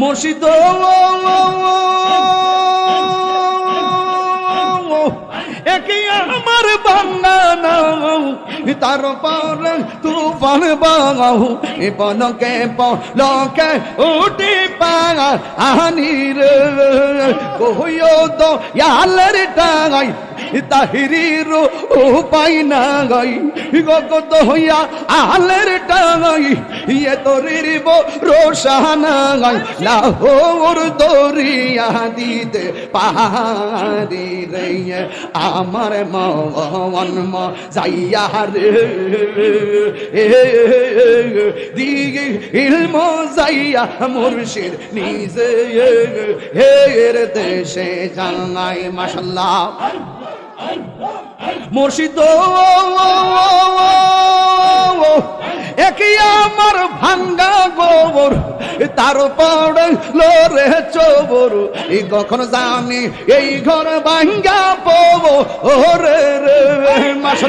মুর্শিদ আমার বাংলা তার পরে তুফান বাঙাও পলকে পলকে উঠি পাঙা আনি রে কহিও তো ইয়ালের টাঙাই তাহিরির উপায় না গাই গগত হইয়া আলের টাঙাই ইয়ে তোরিব রোশানা গাই লাহোর দরিয়া দিতে পাহাড়ি রে আমার মন যাইয়া রে। দিগে ইলম যাইয়া মুর্শিদ নিজে হের দেশে জানাই মুর্শিদ একই আমার ভাঙ্গা গোবর, তার পড়ে লোরে চোবর। এই কখন জানি এই ঘর ভাঙ্গা পব। রে রে কাঁচা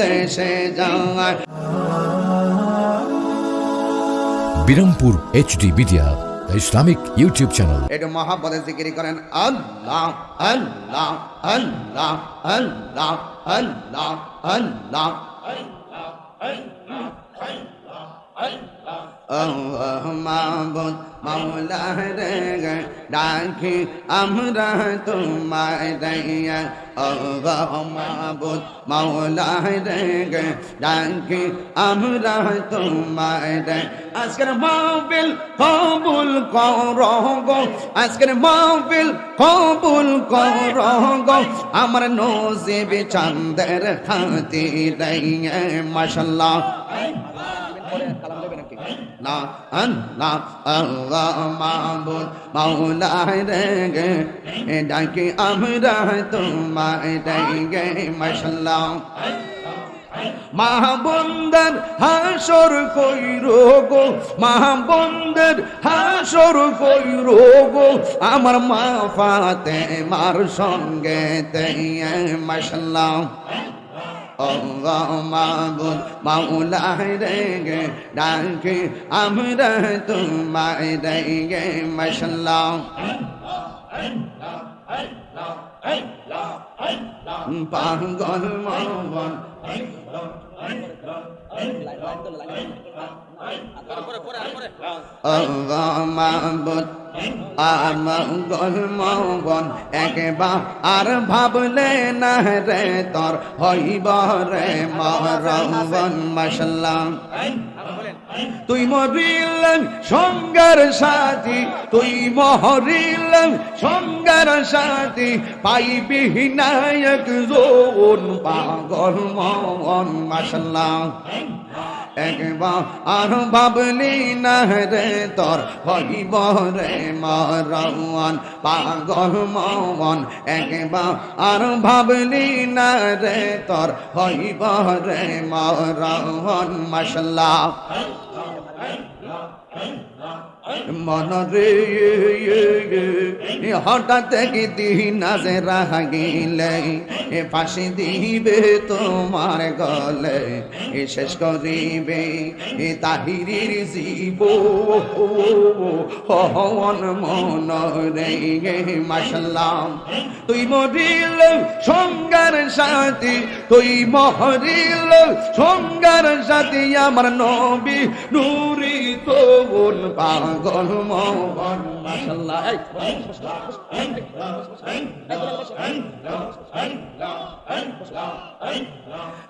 দেশে যায় Birampur HD media Islamic YouTube channel. একটু মহাপদে জিকিরি করেন আল্লাহ আল্লাহ আল্লাহ আল্লাহ আল্লাহ আল্লাহ আল্লাহ। মাবুদ মাওলা রে ডাকি, আমরা তোমায় দয়া। আল্লাহ মাবুদ মাওলা রে ডাকি, আমরা তোমায় দয়া। আজকের মাহফিল কবুল করো গো, আজকের মাহফিল কবুল করো গো। আমার নসিব চাঁদের খাতির মাশাল্লাহ। না আল্লাহ মাহবন্দর হাসর কই রোগো মাহবন্দর হাসর কই রোগো আমার মা ফাতে মার সঙ্গে তে মাশাল্লাহ আল্লাহ মাবুদ মাওলা রে গে ডাকে আমরা তোমায় রে গে মাশাল্লাহ পাগল মন আল্লাহ মাবুদ মগন, একবার আর ভাবলে না রে তোর হইব রে মরবন মাসাল্লাহ তুই মরিলেন, সঙ্গার সাথী, তুই মহরিলেন, সঙ্গার সাথী, পাইবি নায়ক জোন, পাগল মন মাসাল্লাহ একবার আর বাবলি না রে তোর হইব রে মরওয়ান, পাগল মন একবার আর ভাবলি না রে তোর হইব রে মরওয়ান মাসাল্লাহ মন রে হঠাৎ কি দিন আজে রাগিলে, এ ফাঁসি দিবে তোমার গলে, এ শেষ করিবে, এ তাহিরির জীব। হন মন রে মাসাল্লাম তুই মরিল সঙ্গার সাথী, তুই মহরিল সঙ্গার সাথী, আমার নবী নুরি তোন পাগল মন মাসাল্লাহ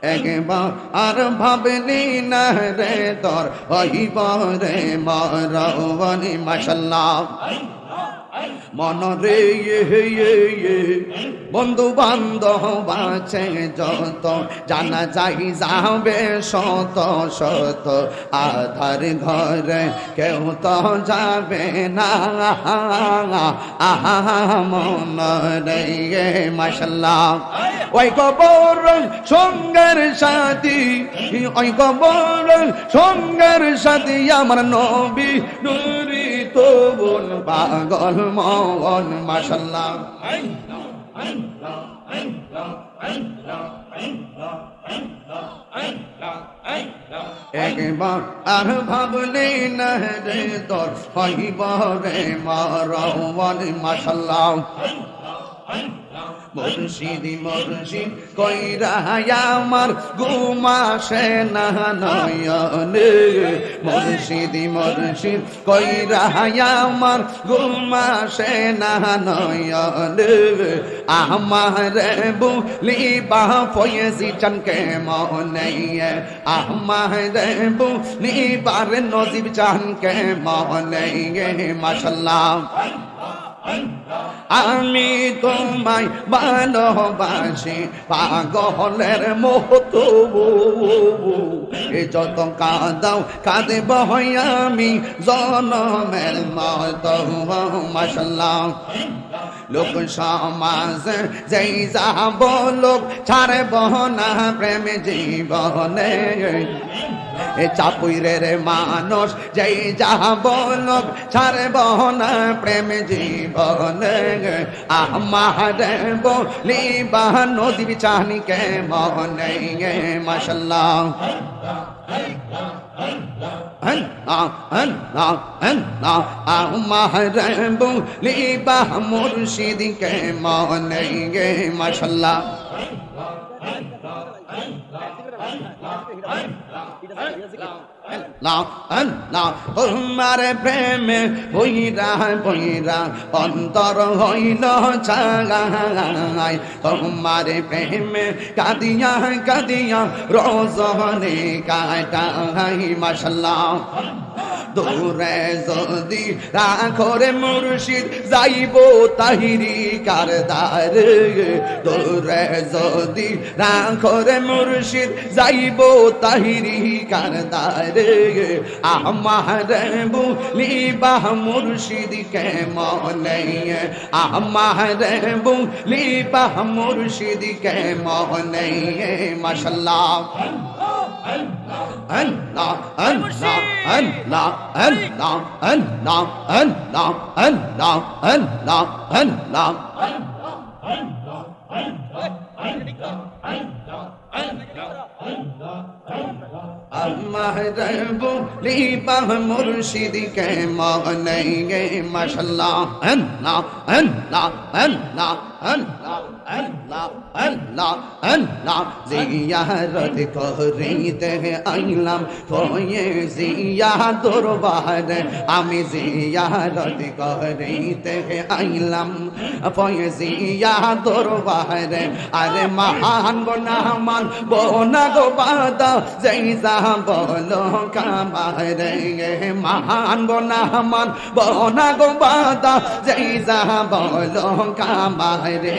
একবার আর ভাবলি না রে তোর হইব রে মরবনি মাসাল্লাহ মনরে বন্ধু বান্ধব আছে যত, জানা যাই যাবে শত শত। আধার ঘরে কেউ তো যাবে না। আহা, মনরে মাসাল্লাহ ওই কবর সঙ্গের সাথী, ওই কবর সঙ্গের সাথী, আমার নবী নুরি তো পাগল। মন মাসাল্লাহ একবার আর ভাবলে না রে তোর হইব রে মারওয়ান মাসাল্লাহ মুর্শিদি মুর্শিদ কইরা আমার ঘুমাসে না নয়নে। মুর্শিদি মুর্শিদ কইরা আমার ঘুমাসে না নয়নে। আমার বুলি বা ফয়েজি চনকে মনে আমার বুলি বার নজিব চানকে মনে মাশাল্লাহ। আমি তোমায় ভালোবাসি, পাগলের মতো এ যত কাদাও, কাঁদব আমি, জনমের মতো। মাসাল্লাহ লোক সমাজ যেই যাব লোক ছাড়ব না প্রেম জীবনে। চাপুইরের মানুষ, যেই যা বলুক, ছাড়ব না প্রেম জীবন আমার বলিবা নদী চাহনিকে মন মশাল্লাহ। মুর্শিদিকে মনে গে, মশাল্লাহ। তোমার প্রেমে বইরা বইরা অন্তর হইল চাগাই তোমার প্রেমে কাদিয়া কাদিয়া রোজনে কাটাই মাসাল্লাহ দূরে যদি রাখরে মুর্শিদ যাইব তাহিরি কারদার। দূরে যদি রাখরে মুর্শিদ যাইব তাহিরি কারদার। আমার বুলিবা মুর্শিদ কে মনে আমার বুলিবা মুর্শিদ কে মনে মাসাল্লাহ Allah, Allah, Allah, Allah, Allah, Allah, Allah, Allah, Allah. আমার বলিবা মুর্শিদ কে মনে মাশাল্লাহ আল্লাহ আল্লাহ আল্লাহ আল্লাহ আল্লাহ আল্লাহ আল্লাহ, জিয়ারত করিতে আইলাম তোয়ে জিয়া দরবার আমি জিয়ারত করিতে আইলাম পয়ে জিয়া দরবার, আরে মহান বনামান বনা গো বাদা জৈসা বলো কামারে মহান বনামান বনা গো বাদা জৈসা বলো কামারে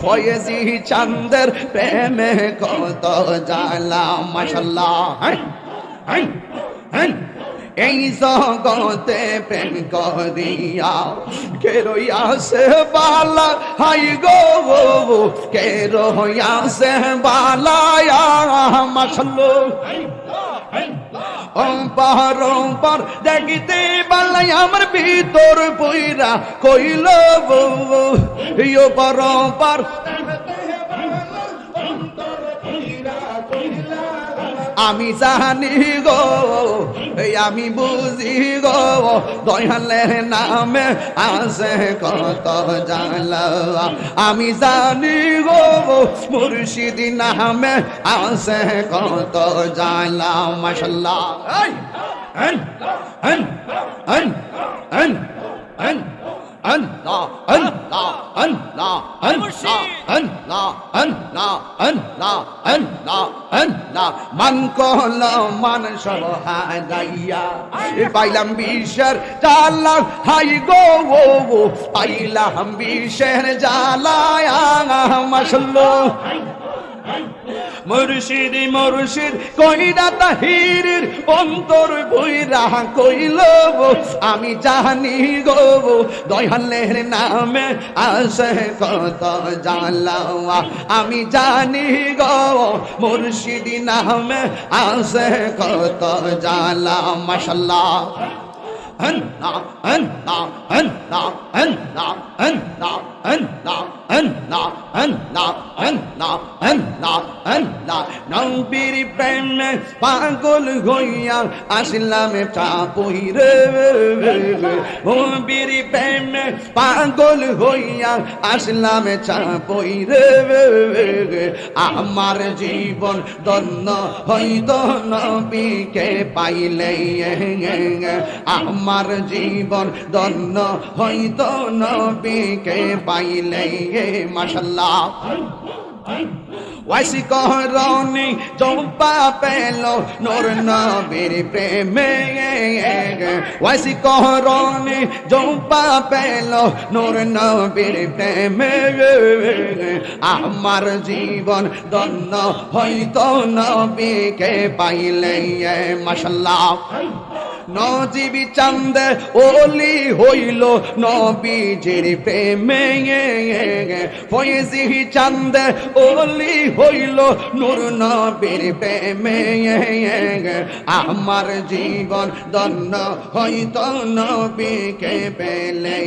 ফয়েজি চান্দের প্রেমে কত জ্বালা মাসাল্লাহ হ্যাঁ হ্যাঁ হ্যাঁ এই জগতে প্রেম করিয়া কে রইয়াছে বালা? হাই গো কে রইয়াছে বালায়া মাসলো অম্পার অম্পার, দেখিতে বালাই আমার ভিতর বইরা কইল ইয়ো পার, অম্পার। আমি জানি গো আমি বুঝি গো, দয়ালের নামে আছে কত জালা আমি জানি গো, মুর্শিদ নামে আছে কত জালা মাশাল্লাহ। এই আন আন আন আন আন আল্লাহ আল্লাহ আল্লাহ আল্লাহ আল্লাহ আল্লাহ আল্লাহ আল্লাহ আল্লাহ মান কল মান সব হারাইয়া পাইলাম বিশ্বের জালা হাই গো, ও পাইলাম বিশ্বের জালায়া মাশাল্লাহ। মুর্শিদ মুর্শিদ কইরা তাহির অন্তর বইরা কইল আমি জানি গো দয়ালের নামে আসে কত জালাওয়া। আমি জানি গো মুর্শিদ নামে আসে কত জালা মাশাল্লাহ। হন্না হন্না হন্না হন্না নবীর প্রেমে পাগল হইয়া আসলাম চাপুই রে নবীর প্রেমে পাগল হইয়া আসলাম চাপুই রে আমার জীবন দন্ন হইত নবীকে পাইলে আমার জীবন দন্ন হইত নবীকে পাইলে মাশাল্লাহ। ওয়াইসি কহরনি জম্পা পেল নোর নবীর প্রেমে ওয়াইসি কহরনি জম্পা পেল নোর নবীর প্রেমে আমার জীবন দন্ন হইতো নবীকে পাইলে মাশাল্লাহ নজিবি চান্দ ওলি হইল নবীজির প্রেমে ফয়েজি চান্দ ওলি হইল নূর নবীর প্রেমে, আমার জীবন দন্ন হইত নবীকে পেলে,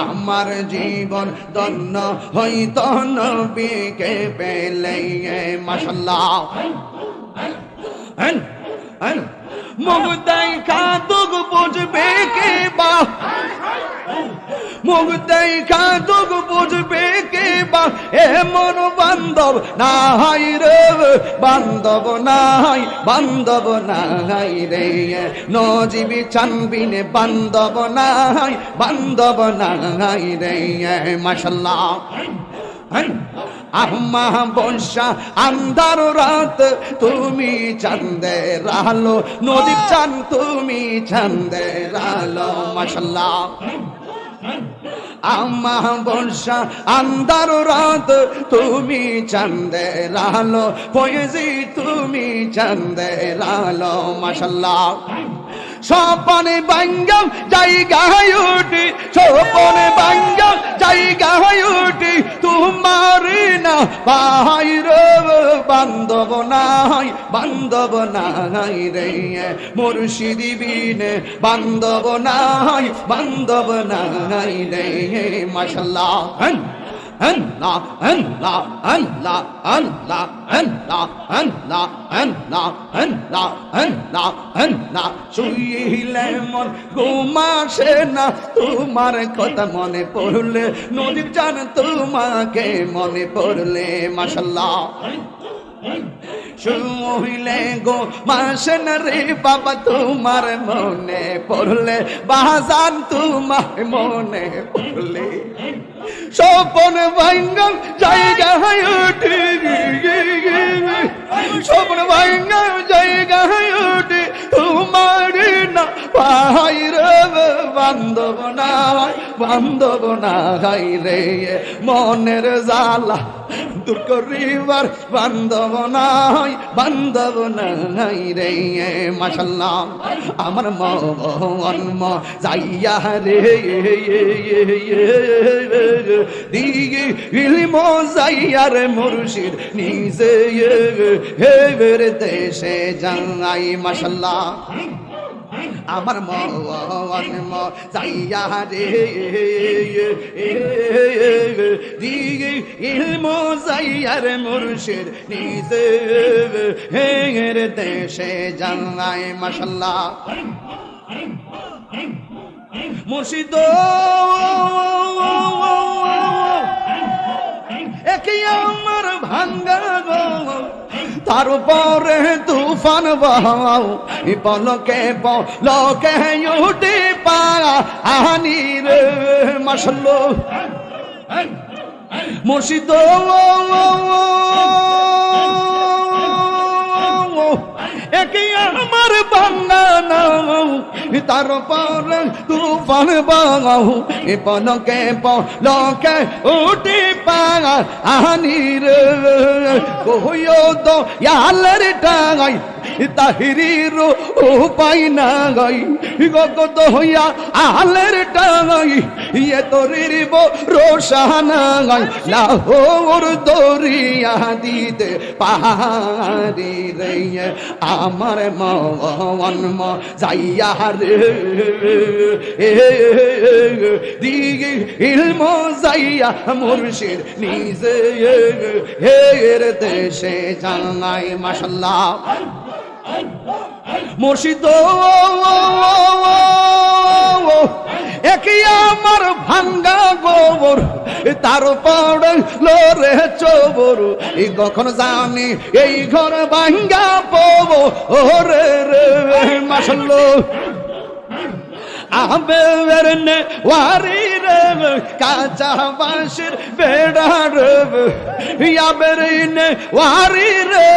আমার জীবন দন্ন হইত নবীকে পেলে, মাশাল্লাহ। হ্যাঁ হ্যাঁ মুগদাই খাদুক বুঝবে কে বা। মুগদাই খাদুক বুঝবে কে বা। এমন বান্ধব নাই রে, বান্ধব নাই বান্ধব নাই রে। নজিবি চানবিনে বান্ধব নাই বান্ধব নাই রে, মাশাল্লাহ। আহমা বর্ষা আন্ধার রাত, তুমি চান্দের আলো নদীর চান তুমি চান্দের আলো মাসাল্লাহ আমা বর্ষা আন্ধার রাত, তুমি চান্দের আলো পয়েজি তুমি চান্দের আলো মাসাল্লাহ সপনে বাঙ্গম জায়গায় উঠি, সপনে বাঙ্গম জায়গায় উঠি। তোমার না বাহির বান্ধব নাই বান্ধব নাই রে। মুর্শিদি বিনে বান্ধব নাই বান্ধব নাই রে। মাশাল্লাহ। আল্লাহ আল্লাহ আল্লাহ আল্লাহ আল্লাহ আল্লাহ আল্লাহ আল্লাহ আল্লাহ আল্লাহ। শুইলে মন ঘুমাসে না, তোমার কথা মনে পড়লে, নদীর জান তোমাকে মনে পড়লে মাশাল্লাহ শুইলে গো, মাসেন রে বাবা, তোমার মনে পড়লে, বাজান তোমার মনে পড়লে। স্বপন ভাঙ্গল জায়গা উঠে স্বপন ভাঙ্গল জায়গা উঠে তোমার না পাহাই বান্ধব না বান্ধব না গাই রে। মনের জালা দূর করিবার বান্ধব নাই বান্ধব নাই রে মাসাল্লাহ আমার মন যাইয়া রে, দিগে ইলম যাইয়া রে নিজে, হে বের দেশে যাই মাসাল্লাহ আমার মন যাইয়া রে। দিয়ে ইলমো যাইয়ার মুর্শিদ নিজে। দেশে জানাই মাশাল্লাহ। মুর্শিদ একই আমার ভাঙ্গা গো। তার উপরে তুফান বহাও পলকে পলকে উঠে পা আনি রে মাসলো মুর্শিদ একই আমার বাঙ্গানাও তার পরে তুফান বাও, এ পলকে পলকে উঠে পা আনি রে কহিও তো ইয়ালের টাঙাই তাহিরির উপায় না গাই গগত হইয়া আলের টাঙাই ইয়ে তোরির রোশানা গাই লাহোর দরিয়া দিতে পাহাড়ি রে, আমার মন ম যাইয়া রে দিগি ইলম যাইয়া মুর্শিদ নিজে হের দেশে জানাই মাশাল্লাহ মুর্শিদ তার লোরে চোবর। এই কখন জানি এই ঘর ভাঙ্গা পবো ও রে রে কাঁচা বাঁশের বেড়া রে আবের নে ওয়ারি রে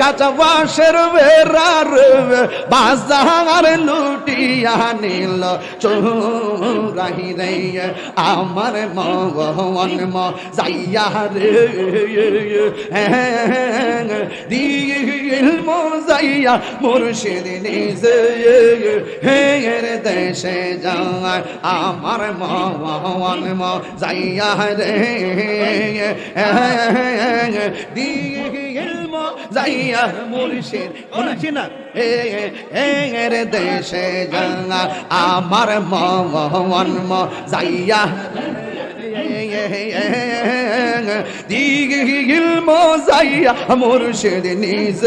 কাঁচা বাঁশের বেড়া রে বাজার লুটিয়া নিল চোরাহি রে আমার মন ম যাইয়া রে। দিল মো যাইয়া মুর্শিদ নিজে। হের দেশে যায় আমার মন ম যাইয়া রে। যাইয়া মুর্শিদ। শুনেছি না? হের দেশে যায় আমার মন ম যাইয়া দিগিল মোজাইয়া মুর্শিদ নিজ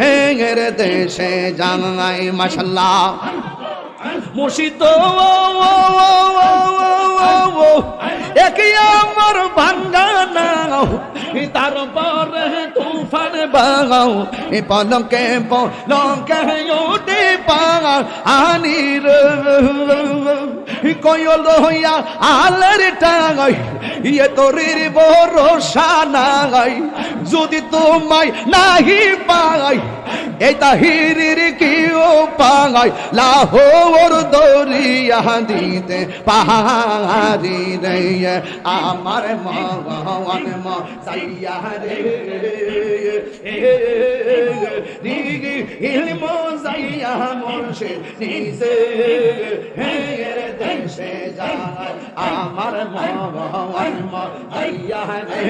হেঙ্গের দেশে জানাই মাশাল্লাহ মুর্শিদ একই আমার ভাঙ্গা নাও তারপরে তুফান বাগাও, এ পলকে পলকে ওটে পাগাও, আনি কয়ল হইয়া আলের টাঙাই ইয়ে তোরের ভরসা নাই যদি তোমায় নাহি পাই এই তাহিরির কেউ পাই লাহোর দরিয়া দিতে পাহাড়ি রে আমার মন ম সাইয়া রে দিগি ইলম সাইয়া মোরশে নিসে হের দেশে যায় আমার মন ম সাইয়া রে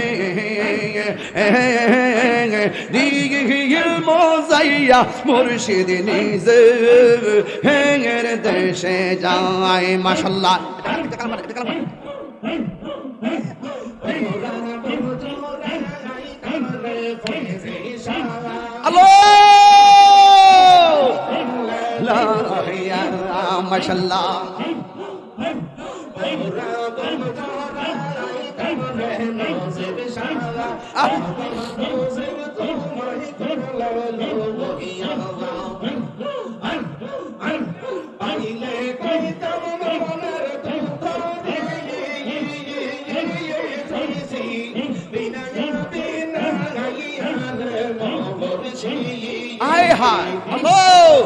দিগি ইলম সাইয়া মুর্শিদ নিজে হের দেশে যায় আল্লাহ মাশাল্লাহ আয় হায় আল্লাহ।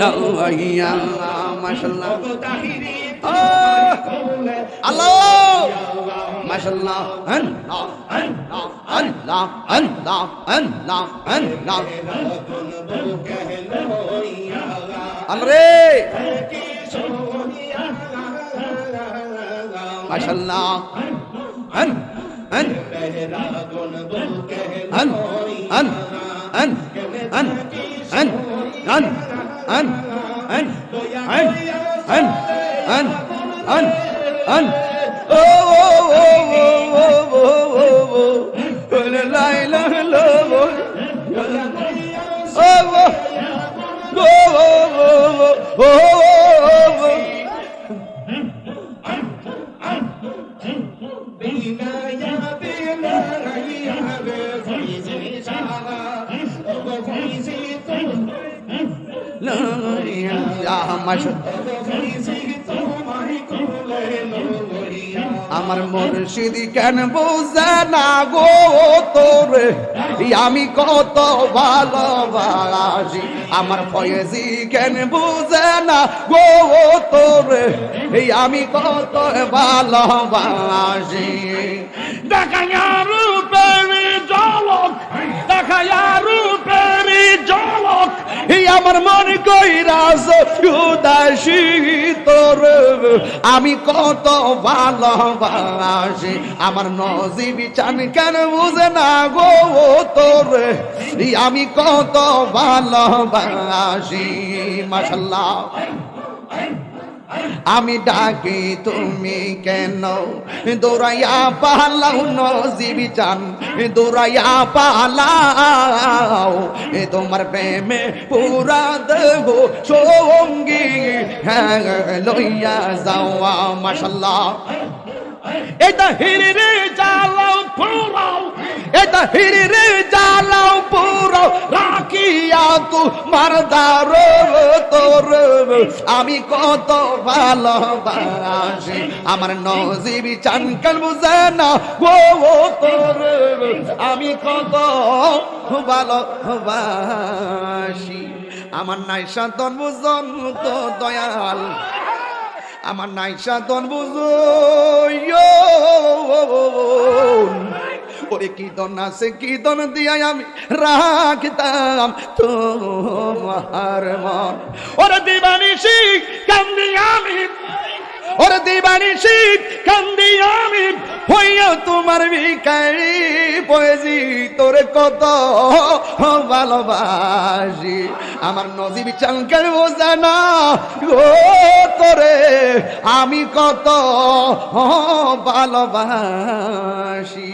লাইয়া মাশাল্লাহ আল্লাহ। মাশাল্লাহ আল্লাহ। আল্লাহ। আল্লাহ। আল্লাহ। আল্লাহ। আমরে। মাশাল্লাহ আন আন আন আন আন আন আন আন أن أن أن أن أن أن لا إله إلا الله Oh, oh, oh, oh, oh. আমার মুর্শিদ কেন বোঝে না গো তোরে? আমি কত ভালোবাসি। আমার ফয়েজি কেন বোঝে না গো তোরে? আমি কত ভালোবাসি। দেখায়া রূপেরি জলক দেখায়া রূপেরি জলক এই আমার মন কইরাস উদাসী তোর আমি কত ভালোবাসি। আমার নজিবি চান কেন বুঝে না গো তোর আমি কত ভালোবাসি মাশাল্লাহ আমি ডাকি, তুমি কেন? দৌড়াইয়া পালাও, নজিবি চান দৌড়াইয়া পালাও, এ তোমার প্রেমে পুরা দেব সঙ্গী। হ্যাঁ লইয়া যাওয়া মাসাল্লাহ এটা হিরি রে জ্বালাও পুরাও এটা হিরি রে জ্বালাও পুরো রাখিয়া তু মারদার তোর। আমি কত ভালোবাসি। আমার নজিবি চানকাল বুঝে না গো তোর। আমি কত ভালোবাসি। আমার নাইসা তন বুঝন তো দয়াল। আমার নাইসা তন বুঝ ওরে কি দন আছে, কি দন দিয়া আমি রাখতাম তোমার মন। ওরে দিবানিসি কান্দি আমি। ওরে দিবানিসি কান্দি আমি। হইয়া তোমার ভিকারি পয়েছি তোরে কত ভালোবাসি। আমার নজিব চাঙ্কের বোঝা না গো তোরে আমি কত ভালোবাসি।